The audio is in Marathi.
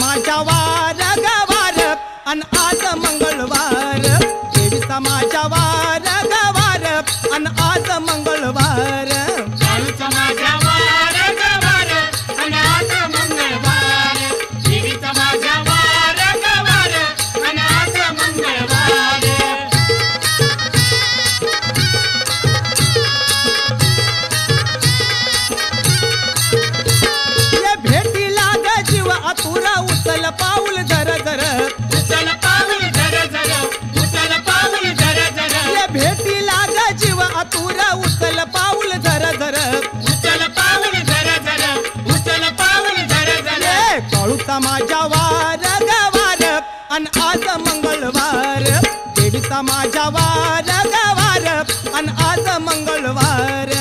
माझ्या वार गवार अन आज मंगलवार देवीचा माझ्या वार पाऊल झर झर उचल पाऊल झर झर उचल पाऊल झर झर भेटीला ग जीव आतुर उचल पाऊल झर झर उचल पाऊल झर झर उचल पाऊल झर झर काळूचा माझ्या वार गवार अन आज मंगळवार. देवीचा माझ्या वार गवार अन आज मंगळवार.